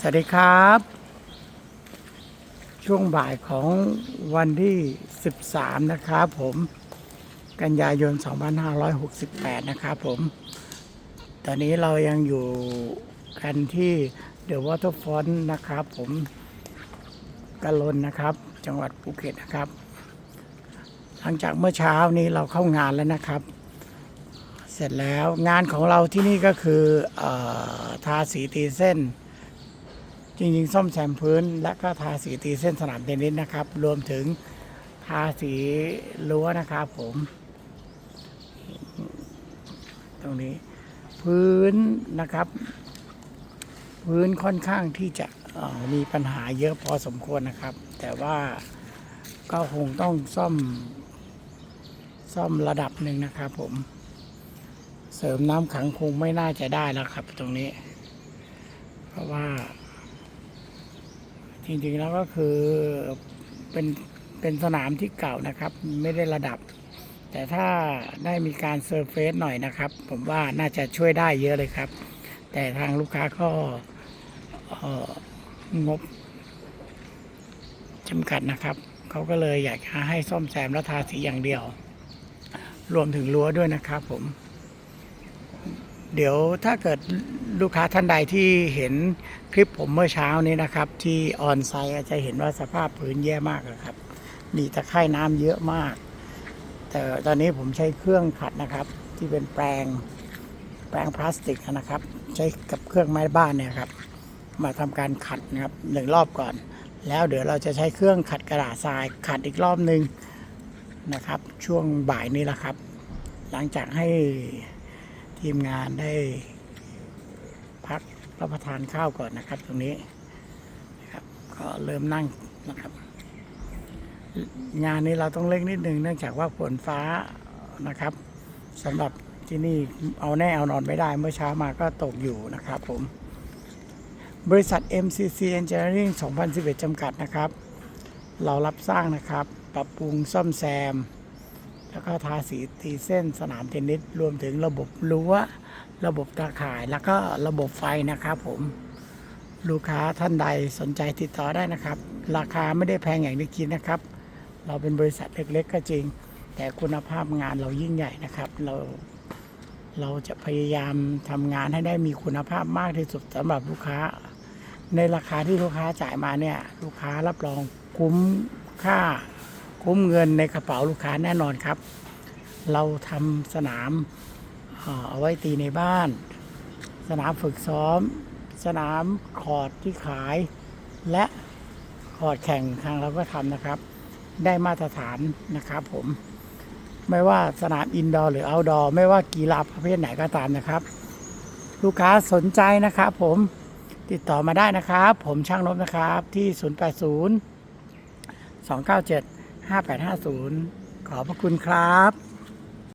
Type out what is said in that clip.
สวัสดีครับ ช่วงบ่ายของวันที่ 13 นะครับผมกันยายน 2568 นะครับผม ตอนนี้เรายังอยู่กันที่เดอะวอเตอร์ฟอนนะครับผมกะลนนะครับ จังหวัดภูเก็ตนะครับ หลังจากเมื่อเช้านี้เราเข้างานแล้วนะครับ เสร็จแล้วงานของเราที่นี่ก็คือออทาสีตีเส้น จริงๆ ซ่อมแซมพื้นและก็ทาสีตีเส้นสนามเทนนิสนะครับ รวมถึงทาสีรั้วนะครับผม ตรงนี้พื้นนะครับ พื้นค่อนข้างที่จะออมีปัญหาเยอะพอสมควรนะครับ แต่ว่าก็คงต้องซ่อม ซ่อมระดับหนึ่งนะครับผม เสริมน้ำขังคงไม่น่าจะได้แล้วครับตรงนี้ เพราะว่า จริงๆแล้วก็คือเป็นเป็นสนามที่เก่านะครับ ไม่ได้ระดับ แต่ถ้าได้มีการเซอร์เฟซหน่อยนะครับ ผมว่าน่าจะช่วยได้เยอะเลยครับ แต่ทางลูกค้าก็งบจำกัดนะครับ เขาก็เลยอยากให้ซ่อมแซมและทาสีอย่างเดียว รวมถึงรั้วด้วยนะครับผม เดี๋ยวถ้าเกิดลูกค้าท่านใดที่เห็นคลิปผมเมื่อเช้านี้นะครับ ที่ออนไซต์จะเห็นว่าสภาพพื้นแย่มากเลยครับ มีตะไคร่น้ำเยอะมาก แต่ตอนนี้ผมใช้เครื่องขัดนะครับ ที่เป็นแปรงแปรงพลาสติกนะครับ ใช้กับเครื่องไม้บ้านเนี่ยครับ มาทำการขัดนะครับหนึ่งรอบก่อน แล้วเดี๋ยวเราจะใช้เครื่องขัดกระดาษทรายขัดอีกรอบหนึ่งนะครับ ช่วงบ่ายนี้แหละครับ หลังจากให้ ทีมงานได้พักรับประทานข้าวก่อนนะครับ ตรงนี้นะครับก็เริ่มนั่งนะครับ งานนี้เราต้องเร่งนิดนึงเนื่องจากว่าฝนฟ้านะครับสำหรับที่นี่เอาแน่เอานอนไม่ได้เมื่อเช้ามาก็ตกอยู่นะครับผม บริษัท MCC Engineering 2011 จำกัดนะครับ เรารับสร้างนะครับ ปรับปรุงซ่อมแซม แล้วก็ทาสีตีเส้นสนามเทนนิสรวมถึงระบบรั้วระบบตาข่ายแล้วก็ระบบไฟนะครับผมลูกค้าท่านใดสนใจติดต่อได้นะครับ ราคาไม่ได้แพงอย่างที่คิดนะครับ เราเป็นบริษัทเล็ก ๆ ก็จริง แต่คุณภาพงานเรายิ่งใหญ่นะครับ เราเราจะพยายามทำงานให้ได้มีคุณภาพมากที่สุดสำหรับลูกค้า ในราคาที่ลูกค้าจ่ายมาเนี่ย ลูกค้ารับรองคุ้มค่า คุ้มเงินในกระเป๋าลูกค้าแน่นอนครับ เราทำสนามเอาไว้ตีในบ้าน สนามฝึกซ้อม สนามคอร์ดที่ขาย และคอร์ดแข่งทางเราก็ทำนะครับ ได้มาตรฐานนะครับผมไม่ว่าสนามอินดอร์หรือเอาดอร์ไม่ว่ากีฬาประเภทไหนก็ตามนะครับ ลูกค้าสนใจนะครับผมติดต่อมาได้นะครับ ผมช่างนบนะครับที่ 080 297 5850 ขอบพระคุณครับ